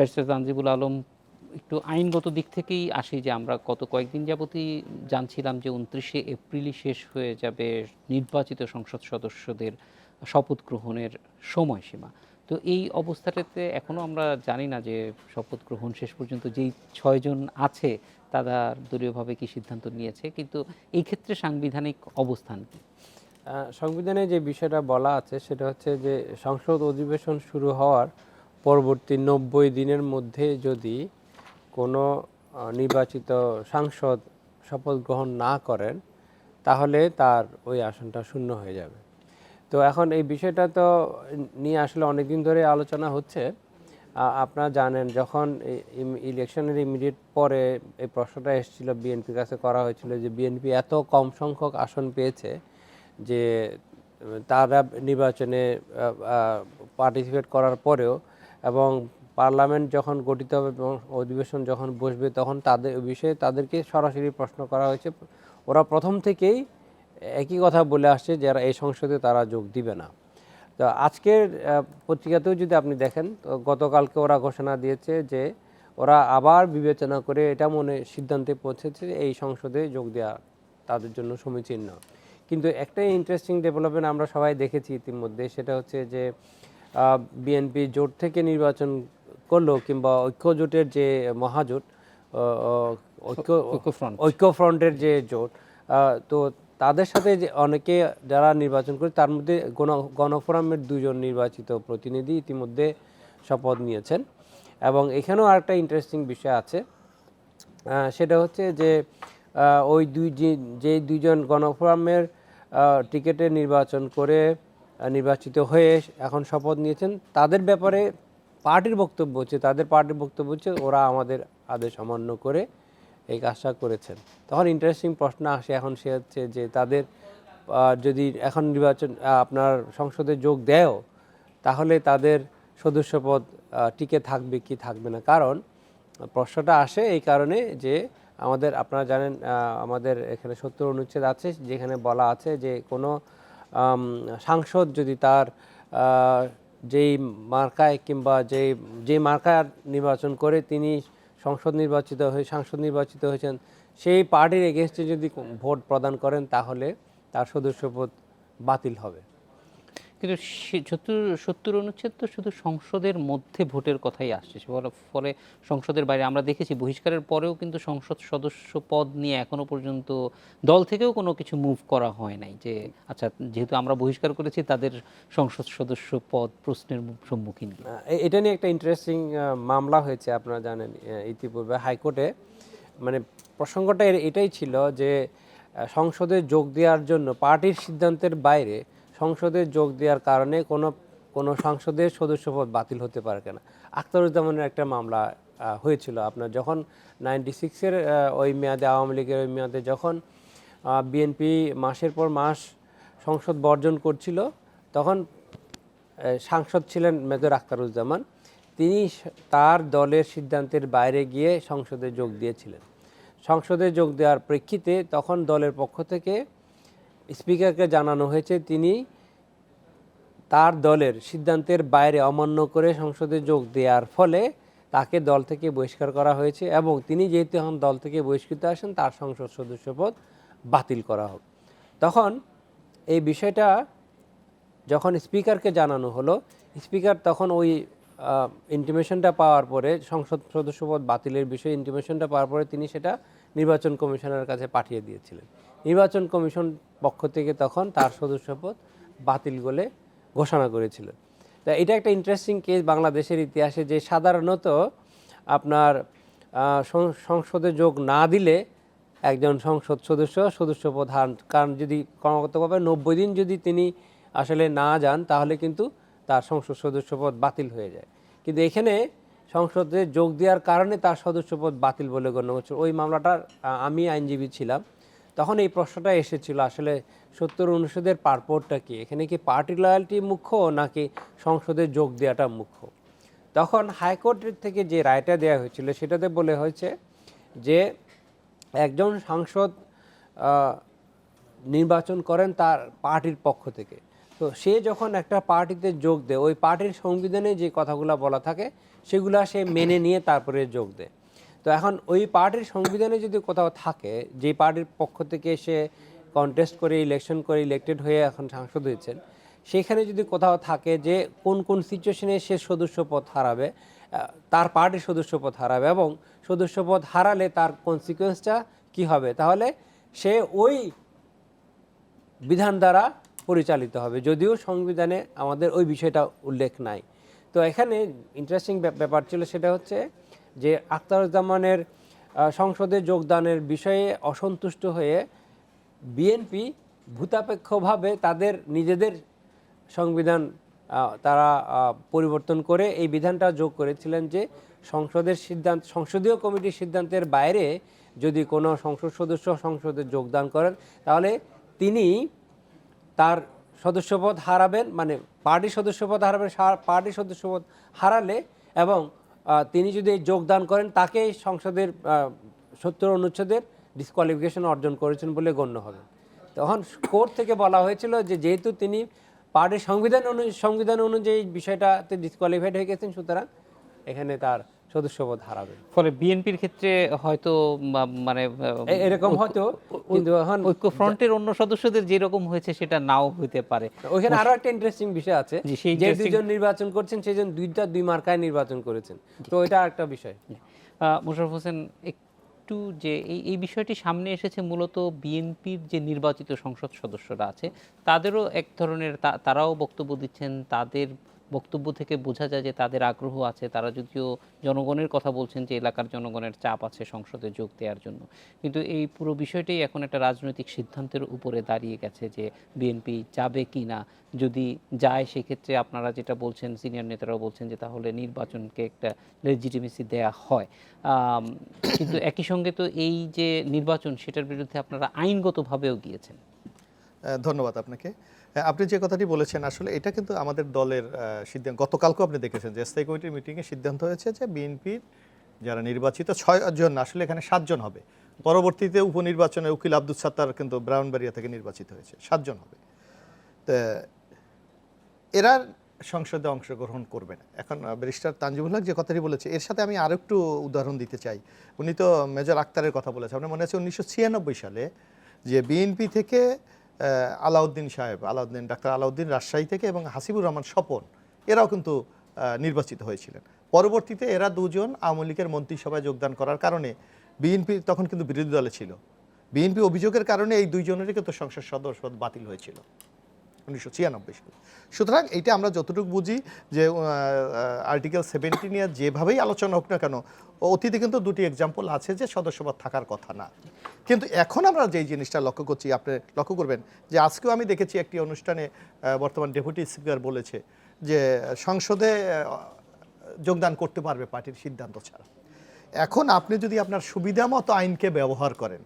Barrister তানজিবুল Alam, একটু আইনগত দিক থেকেই আসি যে আমরা গত কয়েকদিন যাবতই জানছিলাম যে উনত্রিশে এপ্রিলই শেষ হয়ে যাবে নির্বাচিত সংসদ সদস্যদের শপথ গ্রহণের সময়সীমা। তো এই অবস্থাটাতে এখনও আমরা জানি না যে শপথ গ্রহণ শেষ পর্যন্ত যেই ছয়জন আছে তারা দলীয়ভাবে কি সিদ্ধান্ত নিয়েছে, কিন্তু এই ক্ষেত্রে সাংবিধানিক অবস্থান কি? সংবিধানে যে বিষয়টা বলা আছে সেটা হচ্ছে যে সংসদ অধিবেশন শুরু হওয়ার পরবর্তী নব্বই দিনের মধ্যে যদি কোনো নির্বাচিত সাংসদ শপথ গ্রহণ না করেন, তাহলে তার ওই আসনটা শূন্য হয়ে যাবে। তো এখন এই বিষয়টা তো নিয়ে আসলে অনেকদিন ধরে আলোচনা হচ্ছে। আপনারা জানেন, যখন ইলেকশনের ইমিডিয়েট পরে এই প্রশ্নটা এসেছিল, বিএনপির কাছে করা হয়েছিল যে বিএনপি এত কম সংখ্যক আসন পেয়েছে যে তারা নির্বাচনে পার্টিসিপেট করার পরেও এবং পার্লামেন্ট যখন গঠিত হবে অধিবেশন যখন বসবে, তখন তাদের বিষয়ে তাদেরকে সরাসরি প্রশ্ন করা হয়েছে। ওরা প্রথম থেকেই একই কথা বলে আসছে যারা এই সংসদে তারা যোগ দিবে না। তো আজকের পত্রিকাতেও যদি আপনি দেখেন, তো গতকালকে ওরা ঘোষণা দিয়েছে যে ওরা আবার বিবেচনা করে এটা মনে সিদ্ধান্তে পৌঁছেছে যে এই সংসদে যোগ দেওয়া তাদের জন্য সমীচীন কিন্তু একটা ইন্টারেস্টিং ডেভেলপমেন্ট আমরা সবাই দেখেছি ইতিমধ্যে, সেটা হচ্ছে যে বিএনপি জোট থেকে নির্বাচন করল কিংবা ঐক্য জোটের যে মহাজোট ঐক্য। ঐক্যফ্রন্টের যে জোট তো তাদের সাথে যে অনেকে যারা নির্বাচন করে তার মধ্যে গণ গণফোরামের দুজন নির্বাচিত প্রতিনিধি ইতিমধ্যে শপথ নিয়েছেন এবং এখানেও আরেকটা ইন্টারেস্টিং বিষয় আছে সেটা হচ্ছে যে ওই দুই যে- দুইজন গণফোরামের টিকেটে নির্বাচন করে নির্বাচিত হয়ে এখন শপথ নিয়েছেন। তাদের ব্যাপারে পার্টির বক্তব্য হচ্ছে, তাদের পার্টির বক্তব্য হচ্ছে ওরা আমাদের আদেশ অমান্য করে এই কাজটা করেছেন। তখন ইন্টারেস্টিং প্রশ্ন আসে এখন সে হচ্ছে যে তাদের যদি এখন নির্বাচন আপনার সংসদে যোগ দেয়ও, তাহলে তাদের সদস্যপদ টিকে থাকবে কি থাকবে না? কারণ প্রশ্নটা আসে এই কারণে যে আমাদের, আপনারা জানেন আমাদের এখানে সত্তর অনুচ্ছেদ আছে, যেখানে বলা আছে যে কোনো সাংসদ যদি তার যেই মার্কায় কিংবা যে যে মার্কায় নির্বাচন করে তিনি সংসদ নির্বাচিত হয়ে, সাংসদ নির্বাচিত হয়েছেন, সেই পার্টির এগেনস্টে যদি ভোট প্রদান করেন তাহলে তার সদস্যপদ বাতিল হবে। কিন্তু সত্তর সত্তর অনুচ্ছেদ তো শুধু সংসদের মধ্যে ভোটের কথাই আসছে। ফলে সংসদের বাইরে আমরা দেখেছি বহিষ্কারের পরেও কিন্তু সংসদ সদস্য পদ নিয়ে এখনও পর্যন্ত দল থেকেও কোনো কিছু মুভ করা হয় নাই যে আচ্ছা যেহেতু আমরা বহিষ্কার করেছি তাদের সংসদ সদস্য পদ প্রশ্নের সম্মুখীন। এটা নিয়ে একটা ইন্টারেস্টিং মামলা হয়েছে আপনারা জানেন ইতিপূর্বে হাইকোর্টে। মানে প্রসঙ্গটা এটাই ছিল যে সংসদে যোগ দেওয়ার জন্য পার্টির সিদ্ধান্তের বাইরে সংসদে যোগ দেওয়ার কারণে কোনো কোনো সংসদের সদস্যপদ বাতিল হতে পারে কেনা। আখতারুজ্জামানের একটা মামলা হয়েছিল। আপনার যখন নাইনটি সিক্সের ওই মেয়াদে, আওয়ামী লীগের ওই মেয়াদে যখন বিএনপি মাসের পর মাস সংসদ বর্জন করছিল, তখন সাংসদ ছিলেন মেজর আখতারুজ্জামান। তিনি তার দলের সিদ্ধান্তের বাইরে গিয়ে সংসদে যোগ দিয়েছিলেন। সংসদে যোগ দেওয়ার প্রেক্ষিতে তখন দলের পক্ষ থেকে স্পিকারকে জানানো হয়েছে, তিনি তার দলের সিদ্ধান্তের বাইরে অমান্য করে সংসদে যোগ দেওয়ার ফলে তাকে দল থেকে বহিষ্কার করা হয়েছে এবং তিনি যেহেতু এখন দল থেকে বহিষ্কৃত আসেন তার সংসদ সদস্যপদ বাতিল করা হোক। তখন এই বিষয়টা যখন স্পিকারকে জানানো হলো, স্পিকার তখন ওই ইন্টিমেশনটা পাওয়ার পরে, সংসদ সদস্যপদ বাতিলের বিষয়ে ইন্টিমেশনটা পাওয়ার পরে তিনি সেটা নির্বাচন কমিশনের কাছে পাঠিয়ে দিয়েছিলেন। নির্বাচন কমিশন পক্ষ থেকে তখন তার সদস্যপদ বাতিল বলে ঘোষণা করেছিলেন। তা এটা একটা ইন্টারেস্টিং কেস বাংলাদেশের ইতিহাসে যে সাধারণত আপনার সংসদে যোগ না দিলে একজন সংসদ সদস্য সদস্যপদ হারান। কারণ যদি কর্মকর্তাভাবে নব্বই দিন যদি তিনি আসলে না যান, তাহলে কিন্তু তার সংসদ সদস্যপদ বাতিল হয়ে যায়। কিন্তু এখানে সংসদে যোগ দেওয়ার কারণে তার সদস্যপদ বাতিল বলে গণ্য হচ্ছে ওই মামলাটার আমি আইনজীবী ছিলাম। তখন এই প্রশ্নটা এসেছিল, আসলে সত্তর অনুষদের পারপোর্টটা কি? এখানে কি পার্টি লয়ালটি মুখ্য নাকি সংসদে যোগ দেওয়াটা মুখ্য? তখন হাইকোর্টের থেকে যে রায়টা দেওয়া হয়েছিল, সেটাতে বলে হয়েছে যে একজন সাংসদ নির্বাচন করেন তার পার্টির পক্ষ থেকে। তো সে যখন একটা পার্টিতে যোগ দেয়, ওই পার্টির সংবিধানে যে কথাগুলো বলা থাকে, সেগুলা সে মেনে নিয়ে তারপরে যোগ দেয়। তো এখন ওই পার্টির সংবিধানে যদি কোথাও থাকে, যে পার্টির পক্ষ থেকে সে কন্টেস্ট করে ইলেকশন করে ইলেক্টেড হয়ে এখন সাংসদ হয়েছেন, সেখানে যদি কোথাও থাকে যে কোন কোন সিচুয়েশনে সে সদস্য পদ হারাবে তার পার্টির সদস্য পদ হারাবে এবং সদস্য পদ হারালে তার কনসিকুয়েন্সটা কি হবে? তাহলে সে ওই বিধান দ্বারা পরিচালিত হবে। যদিও সংবিধানে আমাদের ওই বিষয়টা উল্লেখ নাই। তো এখানে ইন্টারেস্টিং ব্যাপার ছিল সেটা হচ্ছে যে আখতারুজ্জামানের সংসদে যোগদানের বিষয়ে অসন্তুষ্ট হয়ে বিএনপি ভূতাপেক্ষভাবে তাদের নিজেদের সংবিধান তারা পরিবর্তন করে এই বিধানটা যোগ করেছিলেন যে সংসদের সিদ্ধান্ত, সংসদীয় কমিটির সিদ্ধান্তের বাইরে যদি কোনো সংসদ সদস্য সংসদে যোগদান করেন, তাহলে তিনি তার সদস্যপদ হারাবেন মানে পার্টির সদস্যপদ হারাবেন পার্টির সদস্যপদ হারালে এবং তিনি যদি যোগদান করেন তাকে সংসদের সত্তর অনুচ্ছেদের ডিসকোয়ালিফিকেশন অর্জন করেছেন বলে গণ্য হবে। তখন কোর্ট থেকে বলা হয়েছিল যে যেহেতু তিনি পার্টির সংবিধান অনু সংবিধান অনুযায়ী বিষয়টাতে ডিসকোয়ালিফাইড হয়ে গেছেন, সুতরাং এখানে তার সদস্যপদ হারাবে ফলে বিএনপির ক্ষেত্রে হয়তো মানে এরকম হয়তো কিন্তু এখন ঐক্য ফ্রন্টের অন্য সদস্যদের যেরকম হয়েছে সেটা নাও হতে পারে। ওইখানে আরও একটা ইন্টারেস্টিং বিষয় আছে। যে দুজন নির্বাচন করছেন সেজন দুইটা দুই মার্কায় নির্বাচন করেছেন। তো এটা একটা বিষয়। মোশারফ হোসেন একটু যে এই এই বিষয়টি সামনে এসেছে মূলত বিএনপির যে নির্বাচিত সংসদ সদস্যরা আছে তাদেরও এক ধরনের তারাও বক্তব্য দিচ্ছেন তাদের বক্তব্য থেকে বোঝা যায় যে তাদের আগ্রহ আছে। তারা যদিও জনগণের কথা বলছেন যে এলাকার জনগণের চাপ আছে সংসদে যোগ দেওয়ার জন্য। কিন্তু এই পুরো বিষয়টাই এখন একটা রাজনৈতিক সিদ্ধান্তের উপরে দাঁড়িয়ে গেছে যে বিএনপি যাবে কি না। যদি যায়, সেক্ষেত্রে আপনারা যেটা বলছেন সিনিয়র নেতারাও বলছেন যে তাহলে নির্বাচনকে একটা লেজিটিমেসি দেয়া হয়। কিন্তু একই সঙ্গে তো এই যে নির্বাচন, সেটার বিরুদ্ধে আপনারা আইনগতভাবেও গিয়েছেন। ধন্যবাদ আপনাকে। আপনি যে কথাটি বলেছেন, আসলে এটা কিন্তু আমাদের দলের সিদ্ধান্ত। গতকালকেও আপনি দেখেছেন যে স্থায়ী কমিটির মিটিংয়ে সিদ্ধান্ত হয়েছে যে বিএনপির যারা নির্বাচিত ছয় জন, আসলে এখানে সাতজন হবে। পরবর্তীতে উপনির্বাচনে উকিল আব্দুল সাত্তার কিন্তু ব্রাউনবাড়িয়া থেকে নির্বাচিত হয়েছে সাতজন হবে। তো, এরা সংসদে অংশগ্রহণ করবে না। এখন ব্যারিস্টার তানজিবুল হক যে কথাটি বলেছে, এর সাথে আমি আরও একটু উদাহরণ দিতে চাই। উনি তো মেজর আক্তারের কথা বলেছে। আপনার মনে আছে উনিশশো ছিয়ানব্বই সালে যে বিএনপি থেকে আলাউদ্দিন সাহেব, আলাউদ্দিন, ডাক্তার আলাউদ্দিন রাজশাহী থেকে এবং হাসিবুর রহমান স্বপন, এরাও কিন্তু নির্বাচিত হয়েছিলেন। পরবর্তীতে এরা দুজন আওয়ামী লীগের মন্ত্রিসভায় যোগদান করার কারণে বিএনপি তখন কিন্তু বিরোধী দলে ছিল। বিএনপি অভিযোগের কারণে এই দুইজনেরই কিন্তু সংসদ সদস্য বাতিল হয়েছিল। উনিশশো ছিয়ানব্বই সালে। সুতরাং এটা আমরা যতটুকু বুঝি যে আর্টিকেল সেভেন্টিনিয়া যেভাবেই আলোচনা হোক না কেন, অতীতে কিন্তু দুটি এক্সাম্পল আছে যে সদস্যপদ থাকার কথা না। কিন্তু এখন আমরা যেই জিনিসটা লক্ষ্য করছি, আপনি লক্ষ্য করবেন যে, আজকেও আমি দেখেছি একটি অনুষ্ঠানে বর্তমান ডেপুটি স্পিকার বলেছে যে, সংসদে যোগদান করতে পারবে পার্টির সিদ্ধান্ত ছাড়া। এখন আপনি যদি আপনার সুবিধা মতো আইনকে ব্যবহার করেন,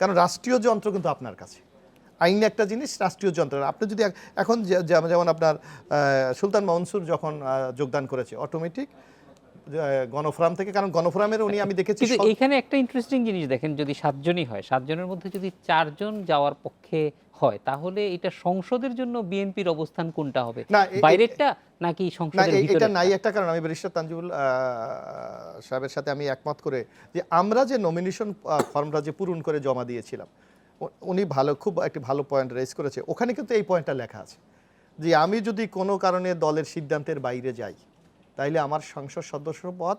কারণ রাষ্ট্রীয় যন্ত্র কিন্তু আপনার কাছে। আইন একটা জিনিস রাষ্ট্রীয় যন্ত্র আপনি যদি এখন যেমন আপনার সুলতান মনসুর যখন যোগদান করেছে অটোমেটিক গণফোরাম থেকে কারণ গণফোরামের উনি আমি দেখেছি এইখানে একটা ইন্টারেস্টিং জিনিস দেখেন যদি সাতজনই হয় সাতজনের মধ্যে যদি চারজন যাওয়ার পক্ষে হয় তাহলে এটা সংসদের জন্য বিএনপির অবস্থান কোনটা হবে? না, বাইরেরটা নাকি সংসদের ভিতরে এটা নাই একটা কারণ আমি ব্যারিস্টার তানজিবুল আহ, সাহেবের সাথে আমি একমত করে যে আমরা যে নমিনেশন ফর্মটা যে পূরণ করে জমা দিয়েছিলাম উনি ভালো, খুব একটি ভালো পয়েন্ট রেজ করেছে। ওখানে কিন্তু এই পয়েন্টটা লেখা আছে যে, আমি যদি কোনো কারণে দলের সিদ্ধান্তের বাইরে যাই, তাইলে আমার সংসদ সদস্য পদ,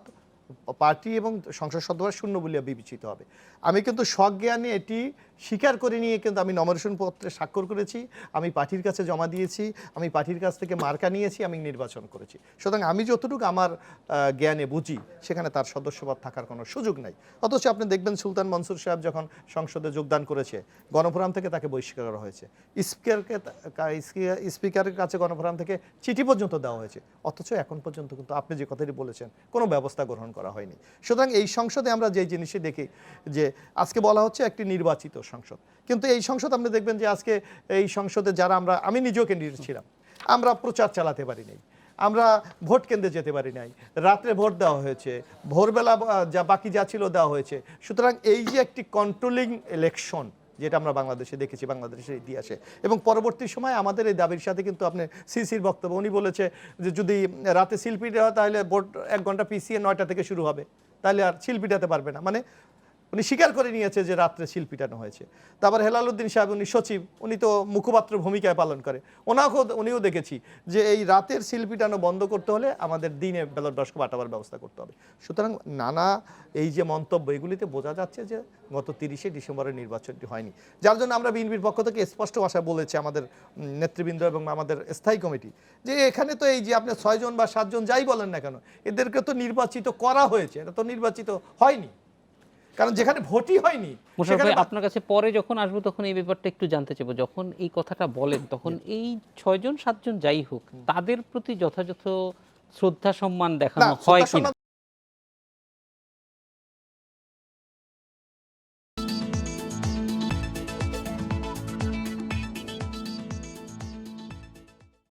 পার্টি এবং সংসদ সদস্য শূন্য বলিয়া বিবেচিত হবে। আমি কিন্তু সজ্ঞানে এটি স্বীকার করে নিয়ে কিন্তু আমি নমিনেশন পত্রে স্বাক্ষর করেছি, আমি পার্টির কাছে জমা দিয়েছি, আমি পার্টির কাছ থেকে মার্কা নিয়েছি, আমি নির্বাচন করেছি। সুতরাং আমি যতটুকু আমার জ্ঞানে বুঝি, সেখানে তার সদস্যপদ থাকার কোনো সুযোগ নাই। অথচ আপনি দেখবেন সুলতান মনসুর সাহেব যখন সংসদে যোগদান করেছে, গণফোরাম থেকে তাকে বহিষ্কার করা হয়েছে। স্পিকারকে স্পিকারের কাছে গণফোরাম থেকে চিঠি পর্যন্ত দেওয়া হয়েছে। অথচ এখন পর্যন্ত কিন্তু আপনি যে কথাটি বলেছেন, কোনো ব্যবস্থা গ্রহণ করা হয়নি। সুতরাং এই সংসদে আমরা যে জিনিসই দেখি, যে আজকে বলা হচ্ছে একটি নির্বাচিত সংসদ। কিন্তু এই সংসদ আপনি দেখবেন যে আজকে এই সংসদে যারা আমরা, আমি নিজেও ক্যান্ডিডেট ছিলাম। আমরা প্রচার চালাতে পারি নাই আমরা ভোট কেন্দ্রে যেতে পারি নাই রাত্রে ভোট দেওয়া হয়েছে। ভোরবেলা যা বাকি যা ছিল দেওয়া হয়েছে। সুতরাং এই যে একটি কন্ট্রোলিং ইলেকশন যেটা আমরা বাংলাদেশে দেখেছি, বাংলাদেশের ইতিহাসে, এবং পরবর্তী সময় আমাদের এই দাবির সাথে কিন্তু আপনি সিসির বক্তব্য, উনি বলেছে যে যদি রাতে শিল্পীটা হয় তাহলে ভোট এক ঘণ্টা পিছিয়ে নয়টা থেকে শুরু হবে। তাহলে আর শিল্পীটাতে পারবে না। মানে উনি স্বীকার করে নিয়েছে যে রাত্রে শিল পিটানো হয়েছে। তারপর হেলালুদ্দিন সাহেব, উনি সচিব, উনি তো মুখপাত্র ভূমিকায় পালন করে। ওনাকেও উনিও দেখেছি যে এই রাতের শিল পিটানো বন্ধ করতে হলে আমাদের দিনে ব্যালট বাক্স পাঠাবার ব্যবস্থা করতে হবে। সুতরাং নানা এই যে মন্তব্য, এগুলিতে বোঝা যাচ্ছে যে গত তিরিশে ডিসেম্বরের নির্বাচনটি হয়নি। যার জন্য আমরা বিএনপির পক্ষ থেকে স্পষ্ট ভাষায় বলেছে আমাদের নেতৃবৃন্দ এবং আমাদের স্থায়ী কমিটি, যে এখানে তো এই যে আপনি ছয়জন বা সাতজন যাই বলেন না কেন, এদেরকে তো নির্বাচিত করা হয়েছে। এটা তো নির্বাচিত হয়নি। কারণ যেখানে ভোটই হয়নি আপনার কাছে পরে যখন আসব তখন এই ব্যাপারটা একটু জানতে চাইব। যখন এই কথাটা বলেন তখন এই ছয়জন সাতজন যাই হোক তাদের প্রতি যথাযথ শ্রদ্ধা সম্মান দেখানো হয় কিনা?